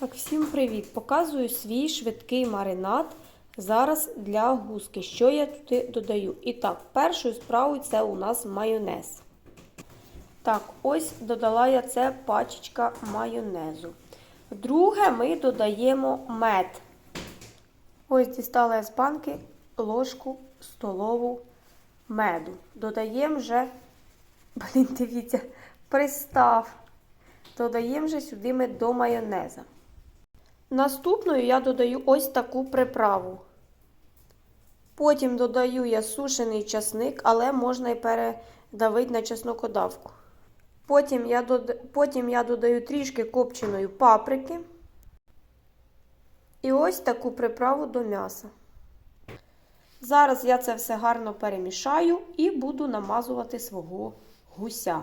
Так, всім привіт! Показую свій швидкий маринад зараз для гуски. Що я туди додаю? І так, першою справою це у нас майонез. Так, ось додала я це пачечка майонезу. Друге, ми додаємо мед. Ось дістала я з банки ложку столову меду. Додаємо вже, блін, дивіться, пристав. Додаємо вже сюди ми до майонеза. Наступною я додаю ось таку приправу. Потім додаю я сушений часник, але можна і передавити на чеснокодавку. Потім я, дод... Потім я додаю трішки копченої паприки. І ось таку приправу до м'яса. Зараз я це все гарно перемішаю і буду намазувати свого гуся.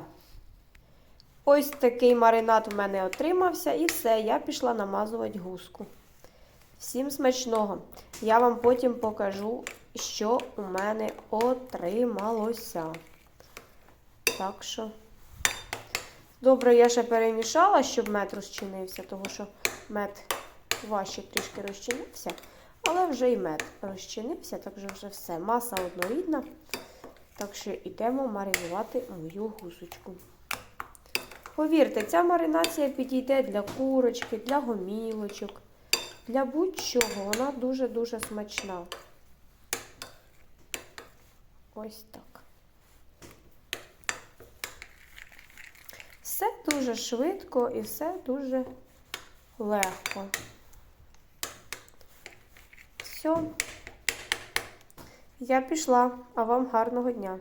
Ось такий маринад у мене отримався, і все, я пішла намазувати гуску. Всім смачного! Я вам потім покажу, що у мене отрималося. Так що, добре, я ще перемішала, щоб мед розчинився, тому що мед важче трішки розчинився, але вже і мед розчинився, так що вже все. Маса однорідна. Так що йдемо маринувати мою гусочку. Повірте, ця маринація підійде для курочки, для гомілочок, для будь-чого. Вона дуже-дуже смачна. Ось так. Все дуже швидко і все дуже легко. Все. Я пішла, а вам гарного дня.